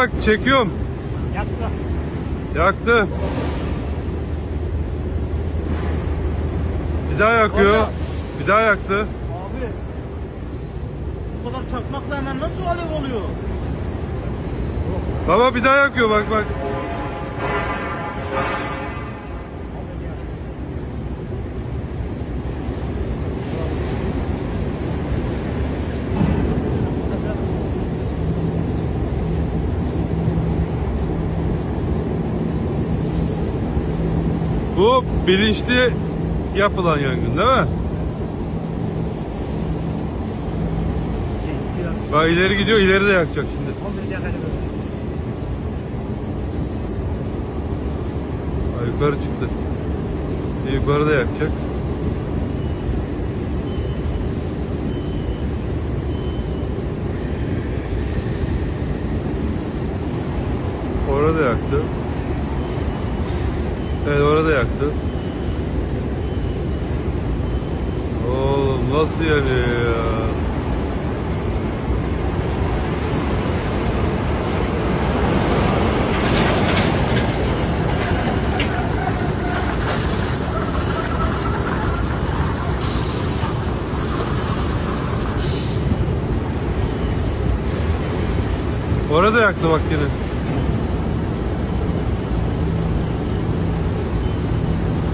bak çekiyorum. Yaktı. Yaktı. Bir daha yakıyor. Orada. Bir daha yaktı. Abi. Bu kadar çakmakla hemen nasıl alev oluyor? Baba bir daha yakıyor bak bak. Bu bilinçli yapılan yangın değil mi? Bak ileri gidiyor ileri de yakacak şimdi. Ha, yukarı çıktı. Yukarı da yakacak. Orada yaktı. Evet orada yaktı. Oğlum nasıl yanıyor ya? Orada yaktı bak yine.